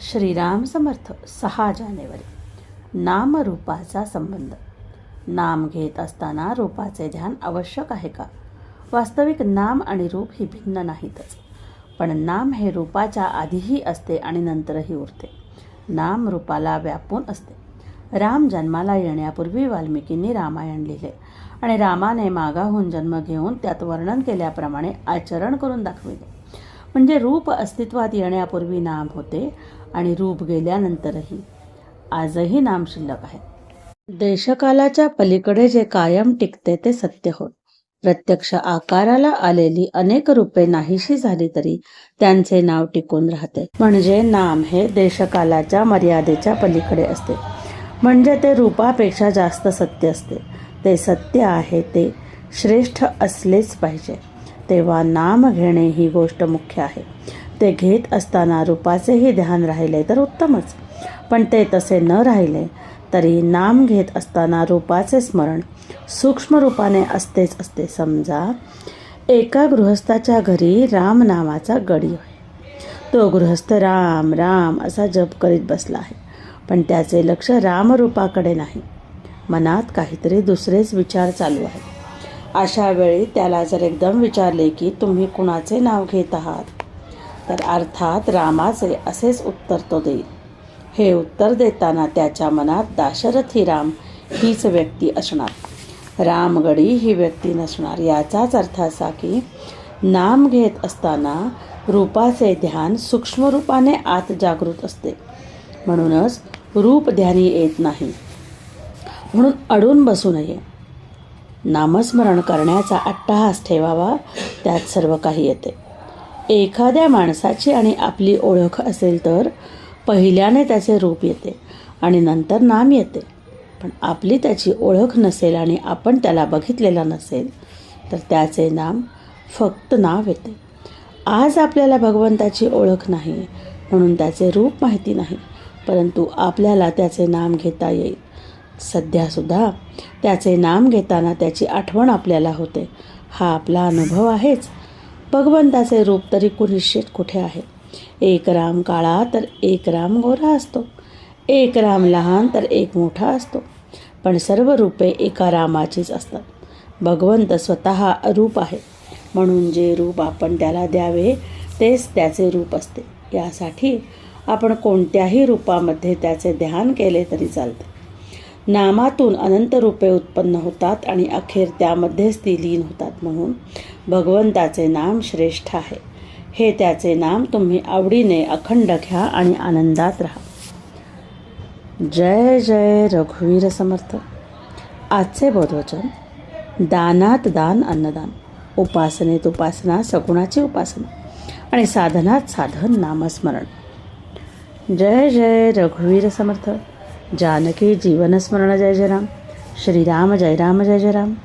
श्रीराम समर्थ सहा जानेवारी नामरूपाचा संबंध. नाम घेत असताना रूपाचे ध्यान आवश्यक आहे का? वास्तविक नाम आणि रूप ही भिन्न नाहीतच. पण नाम हे रूपाच्या आधीही असते आणि नंतरही उरते. नाम रूपाला व्यापून असते. राम जन्माला येण्यापूर्वी वाल्मिकींनी रामायण लिहिले आणि रामाने मागाहून जन्म घेऊन त्यात वर्णन केल्याप्रमाणे आचरण करून दाखविले. म्हणजे रूप अस्तित्वात येण्यापूर्वी नाम होते आणि रूप गेल्यानंतरही आजही नाम शिल्लक आहे. देशकालाच्या पलीकडे जे कायम टिकते ते सत्य होय. प्रत्यक्ष आकाराला आलेली अनेक रूपे नाहीशी झाली तरी त्यांचे नाव टिकून राहते. म्हणजे नाम हे देशकालाच्या मर्यादेच्या पलीकडे असते. म्हणजे ते रूपापेक्षा जास्त सत्य असते. ते सत्य आहे ते श्रेष्ठ असलेच पाहिजे. तेव्हा नाम घेणे ही गोष्ट मुख्य आहे. ते घेत असताना रूपाचेही ध्यान राहिले तर उत्तमच. पण ते तसे न राहिले तरी नाम घेत असताना रूपाचे स्मरण सूक्ष्म रूपाने असतेच असते. समजा एका गृहस्थाच्या घरी राम नावाचा गडी आहे. तो गृहस्थ राम राम असा जप करीत बसला आहे पण त्याचे लक्ष रामरूपाकडे नाही. मनात काहीतरी दुसरेच विचार चालू आहेत. अशा वेळी त्याला जर एकदम विचारले की तुम्ही कुणाचे नाव घेत आहात? तर अर्थात रामाचे असेच उत्तर तो देईल. हे उत्तर देताना त्याच्या मनात दाशरथी राम हीच व्यक्ती असणार. रामगडी ही व्यक्ती नसणार. याचाच अर्थ असा की नाम घेत असताना रूपाचे ध्यान सूक्ष्म रूपाने आत जागृत असते. म्हणूनच रूप ध्यानी येत नाही. म्हणून अडून बसू नये. नामस्मरण करण्याचा अट्टहास ठेवावा त्यात सर्व काही येते. एखाद्या माणसाची आणि आपली ओळख असेल तर पहिल्याने त्याचे रूप येते आणि नंतर नाम येते. पण आपली त्याची ओळख नसेल आणि आपण त्याला बघितलेला नसेल तर त्याचे नाम फक्त नाव येते. आज आपल्याला भगवंताची ओळख नाही म्हणून त्याचे रूप माहिती नाही परंतु आपल्याला त्याचे नाम घेता येईल. सध्यासुद्धा त्याचे नाम घेताना त्याची आठवण आपल्याला होते. हा आपला अनुभव आहेच. भगवंताचे रूप तरी कुनिश्चित कुठे आहे? एक राम काळा तर एक राम गोरा असतो. एक राम लहान तर एक मोठा असतो. पण सर्व रूपे एका रामाचीच असतात. भगवंत स्वतः रूप आहे. म्हणून जे रूप आपण त्याला द्यावे तेच त्याचे रूप असते. यासाठी आपण कोणत्याही रूपामध्ये त्याचे ध्यान केले तरी चालते. नामातून अनंत रूपे उत्पन्न होतात आणि अखेर त्यामध्येच ती लीन होतात म्हणून भगवंताचे नाम श्रेष्ठ आहे. हे त्याचे नाम तुम्ही आवडीने अखंड घ्या आणि आनंदात राहा. जय जय रघुवीर समर्थ. आजचे बोधवचन दानात दान अन्नदान. उपासनेत उपासना सगुणाची उपासना. आणि साधनात साधन नामस्मरण. जय जय रघुवीर समर्थ. जानकी जीवनस्मरण जय जय राम। श्रीराम जय राम जय जय राम।